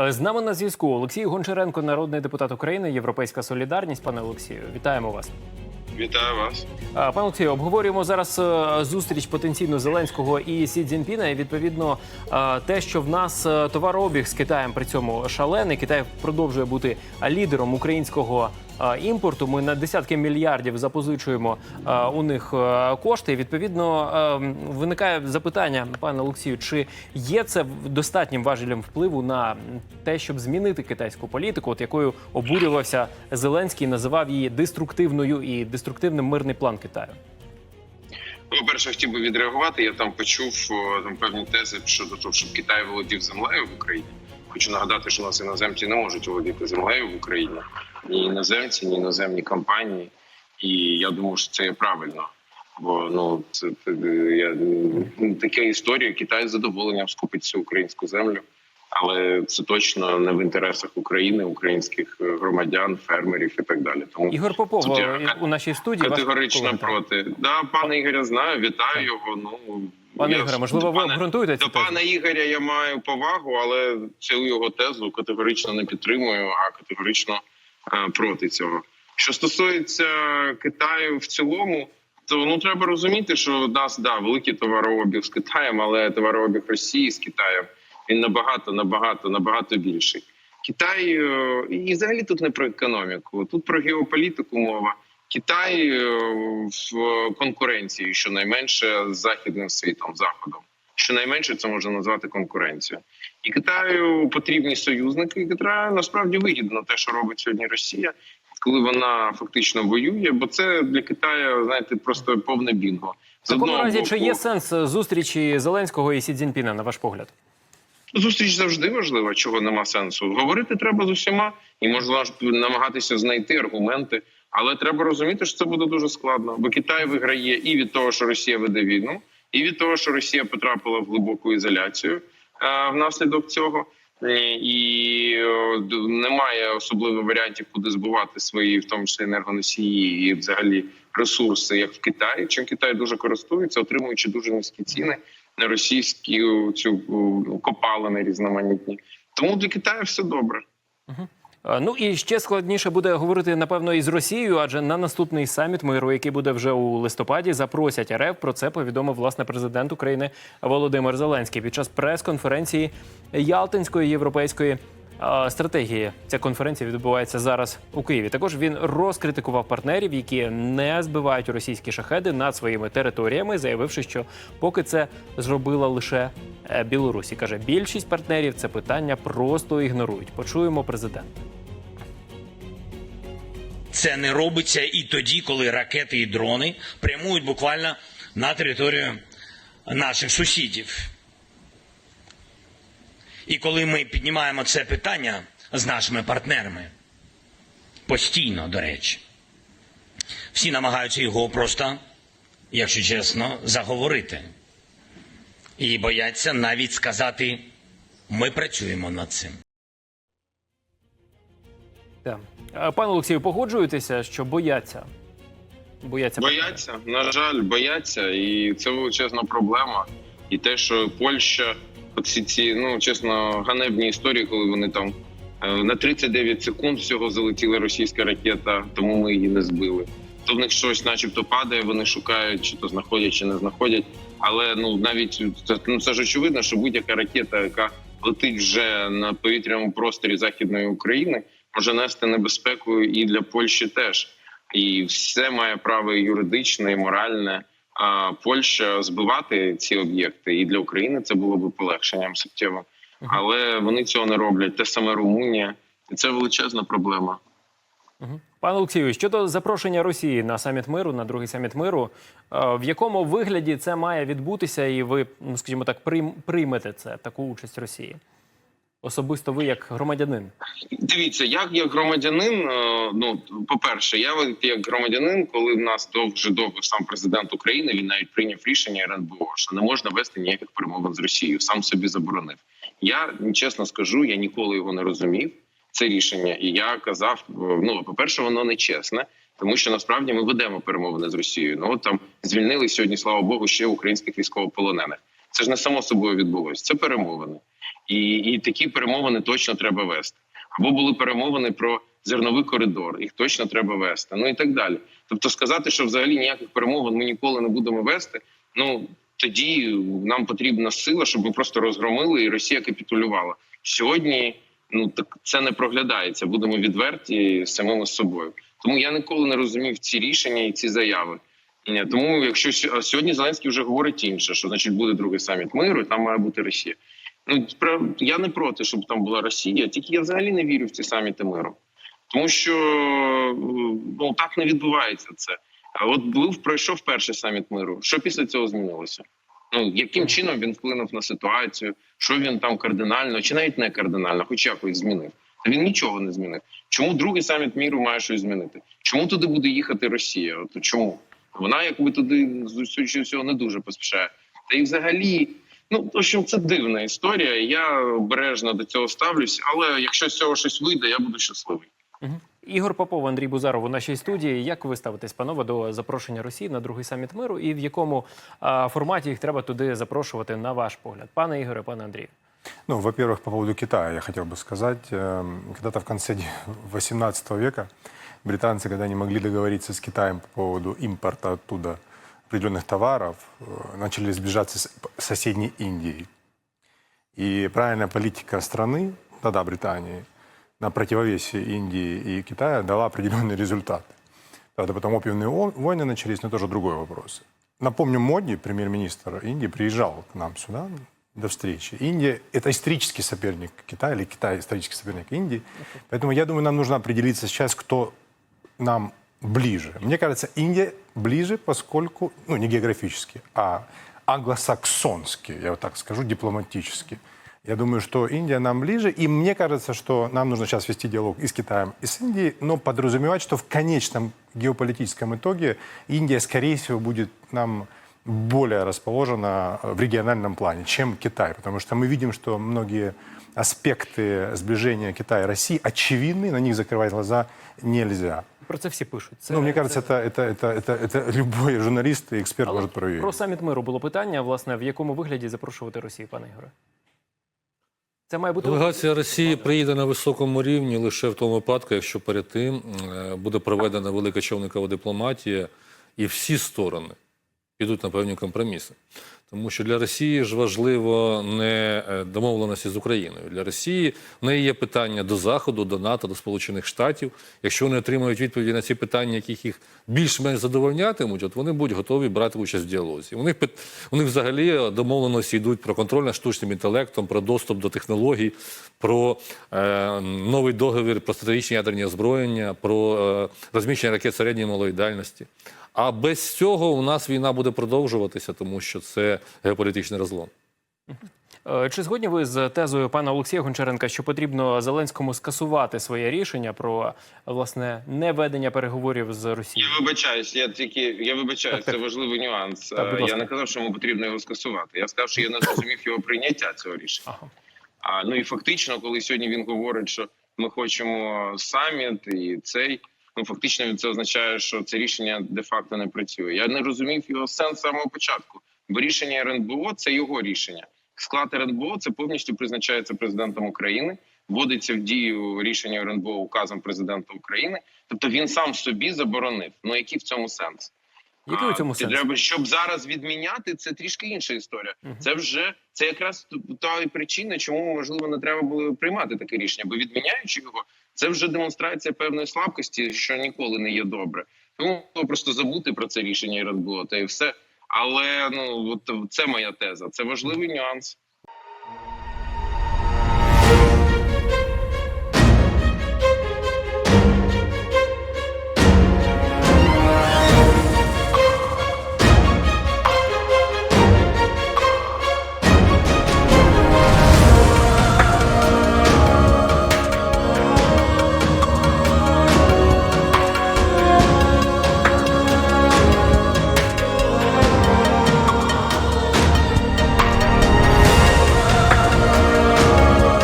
Е, З нами на зв'язку Олексій Гончаренко, народний депутат України, Європейська Солідарність. Пане Олексію, вітаємо вас. Вітаю вас. Пане Олексію, обговорюємо зараз е, зустріч потенційно Зеленського і Сі Цзіньпіна. І відповідно е, те, що в нас е, товарообіг з Китаєм при цьому шалений. Китай продовжує бути е, лідером українського е, імпорту. Ми на десятки мільярдів запозичуємо у них е, кошти. Відповідно, е, виникає запитання, пане Олексію, чи є це достатнім важелем впливу на те, щоб змінити китайську політику, от якою обурювався Зеленський, називав її деструктивною і деструктивним мирний план Китаю. Ну, По-перше, хотів би відреагувати. Я там почув там певні тези щодо того, щоб Китай володів землею в Україні. Хочу нагадати, що у нас іноземці не можуть володіти землею в Україні. Ні іноземці, ні іноземні компанії. І я думаю, що це є правильно. Бо ну це, це я, ну, така історія. Китай з задоволенням скупить всю українську землю, але це точно не в інтересах України, українських е, громадян, фермерів і так далі. Тому Ігор Попов Тут я е, у нашій студії Категорично проти. Да, пане Ігоря, знаю, вітаю його. Ну Пане Ігоре, можливо, ви обґрунтуєте цю До пана Ігоря я маю повагу, але цю його тезу категорично не підтримую, а категорично е, проти цього. Що стосується Китаю в цілому, то ну треба розуміти, що у нас да великий товарообіг з Китаєм, але товарообіг Росії з Китаєм він набагато, набагато, набагато більший. Китай е, і взагалі тут не про економіку, тут про геополітику мова. Китай е, в конкуренції, щонайменше з західним світом, заходом. Щонайменше це можна назвати конкуренцією. І Китаю потрібні союзники. І Китаю насправді вигідно те, що робить сьогодні Росія, коли вона фактично воює, бо це для Китаю, знаєте, просто повне бінго. В такому разі, чи є сенс зустрічі Зеленського і Сі Цзіньпіна, на ваш погляд? Зустріч завжди важлива, чого нема сенсу. Говорити треба з усіма і можна намагатися знайти аргументи, але треба розуміти, що це буде дуже складно, бо Китай виграє і від того, що Росія веде війну, і від того, що Росія потрапила в глибоку ізоляцію е, внаслідок цього. Е, І е, немає особливо варіантів, куди збувати свої, в тому числі енергоносії і взагалі ресурси, як в Китаї. Чим Китай дуже користується, отримуючи дуже низькі ціни на російські цю копалини різноманітні. Тому для Китаю все добре. Е, Ну і ще складніше буде говорити напевно і з Росією, адже на наступний саміт миру, який буде вже у листопаді, запросять РФ. Про це повідомив власне президент України Володимир Зеленський під час прес-конференції Ялтинської європейської е, стратегії. Ця конференція відбувається зараз у Києві. Також він розкритикував партнерів, які не збивають російські шахеди над своїми територіями, заявивши, що поки це зробила лише е, Білорусь. І каже, більшість партнерів це питання просто ігнорують. Почуємо президента. Це не робиться і тоді, коли ракети і дрони прямують буквально на територію наших сусідів. І коли ми піднімаємо це питання з нашими партнерами, постійно, до речі, всі намагаються його просто, якщо чесно, заговорити. І бояться навіть сказати, ми працюємо над цим. Так. Е, Пане Олексію, погоджуєтеся, що бояться? Бояться. Бояться, на жаль, бояться, і це величезна проблема. І те, що Польща, оці ці, ну чесно, ганебні історії, коли вони там е, на 39 секунд всього залетіла російська ракета, тому ми її не збили. То в них щось, начебто, падає, вони шукають, чи то знаходять, чи не знаходять. Але ну навіть це, ну, це ж очевидно, що будь-яка ракета, яка летить вже на повітряному просторі західної України, може нести небезпеку і для Польщі теж. І все має право юридичне, і моральне. А Польща збивати ці об'єкти, і для України це було б полегшенням суттєво. Але вони цього не роблять. Те саме Румунія, і це величезна проблема. Пане Олексію, щодо запрошення Росії на саміт миру, на другий саміт миру, е, в якому вигляді це має відбутися, і ви, ну скажімо так, прийм- приймете це таку участь Росії? Особисто ви як громадянин. Дивіться, як як громадянин, е, ну по перше, я як громадянин, коли в нас довже довго сам президент України, він навіть прийняв рішення РНБО, що не можна вести ніяких перемовин з Росією, сам собі заборонив. Я чесно скажу, я ніколи його не розумів. Це рішення, і я казав: е, ну по перше, воно не чесне, тому що насправді ми ведемо перемовини з Росією. Ну от там звільнили сьогодні, слава Богу, ще українських військовополонених. Це ж не само собою відбулося. Це перемовини, і, і такі перемовини точно треба вести. Або були перемовини про зерновий коридор, їх точно треба вести. Ну і так далі. Тобто, сказати, що взагалі ніяких перемовин ми ніколи не будемо вести. Ну тоді нам потрібна сила, щоб ми просто розгромили і Росія капітулювала. Сьогодні ну так це не проглядається. Будемо відверті самими собою. Тому я ніколи не розумів ці рішення і ці заяви. Тому, якщо сьогодні Зеленський вже говорить інше, що значить буде другий саміт миру, і там має бути Росія. Ну я не проти, щоб там була Росія, тільки я взагалі не вірю в ці саміти миру, тому що ну так не відбувається це. А от був пройшов перший саміт миру. Що після цього змінилося? Ну яким чином він вплинув на ситуацію? Що він там кардинально, чи навіть не кардинально, хоч якось змінив? Та він нічого не змінив. Чому другий саміт міру має щось змінити? Чому туди буде їхати Росія? От чому вона якби туди з усього всього не дуже поспішає? Та й взагалі, ну в общем, це дивна історія. Я обережно до цього ставлюсь, але якщо з цього щось вийде, я буду щасливий. Мгм. Ігор Попов, Андрій Бузаров у нашій студії. Як ви ставитесь, панове, до запрошення Росії на другий саміт миру і в якому а, форматі їх треба туди запрошувати, на ваш погляд? Пане Ігоре, пане Андрію. Ну, во-первых, по поводу Китая я хотел бы сказать. Эм, Когда-то в конце 18 века британцы, когда не могли договориться с Китаем по поводу импорта оттуда определенных товаров, э, начали сближаться с соседней Индией. И правильная политика страны, тогда Британии, на противовесе Индии и Китая дала определенный результат. Правда, потом опиумные войны начались, но тоже другой вопрос. Напомню, Моди, премьер-министр Индии, приезжал к нам сюда до встречи. Индия – это исторический соперник Китая, или Китай – исторический соперник Индии. Поэтому я думаю, нам нужно определиться сейчас, кто нам ближе. Мне кажется, Индия ближе, поскольку, ну, не географически, а англосаксонски, я вот так скажу, дипломатически. Я думаю, что Индия нам ближе, и мне кажется, что нам нужно сейчас вести диалог и с Китаем, и с Индией, но подразумевать, что в конечном геополитическом итоге Индия, скорее всего, будет нам более расположена в региональном плане, чем Китай, потому что мы видим, что многие аспекты сближения Китая и России очевидны, на них закрывать глаза нельзя. Про це всі пишуть. Це, Ну, мне кажется, это, это, это, это, это любой журналист и эксперт Але может проверить. про саміт миру було питання, власне, в якому вигляді запрошувати Росію, пане Ігоре? Це має бути Делегація Росії приїде на високому рівні лише в тому випадку, якщо перед тим е, буде проведена велика човникова дипломатія, і всі сторони підуть на певні компроміси. Тому що для Росії ж важливо не е, домовленості з Україною. Для Росії в неї є питання до Заходу, до НАТО, до Сполучених Штатів. Якщо вони отримають відповіді на ці питання, яких їх більш-менш задовольнятимуть, от вони будуть готові брати участь в діалозі. У них у них взагалі домовленості йдуть про контроль над штучним інтелектом, про доступ до технологій, про е, новий договір про стратегічні ядерні озброєння, про е, розміщення ракет середньої малої дальності. А без цього у нас війна буде продовжуватися, тому що це геополітичний розлом. Е, Чи згодні ви з тезою пана Олексія Гончаренка, що потрібно Зеленському скасувати своє рішення про власне неведення переговорів з Росією? Я вибачаюсь, я тільки я вибачаюсь, Так, так. це важливий нюанс. Так, Е, я не казав, що йому потрібно його скасувати. Я сказав, що я не зрозумів його прийняття цього рішення. Ага. А ну і фактично, коли сьогодні він говорить, що ми хочемо саміт і цей. Ну фактично це означає, що це рішення де-факто не працює. Я не розумів його сенс самого початку, бо рішення РНБО це його рішення. Склад РНБО це повністю призначається президентом України, вводиться в дію рішення РНБО указом президента України. Тобто він сам собі заборонив. Ну який в цьому сенс? Який у цьому сенс? Треба, щоб зараз відміняти, це трішки інша історія. Це вже це якраз та і причина, чому можливо не треба було приймати таке рішення, бо відміняючи його, це вже демонстрація певної слабкості, що ніколи не є добре. Тому просто забути про це рішення і та і все. Але ну от це моя теза. Це важливий нюанс.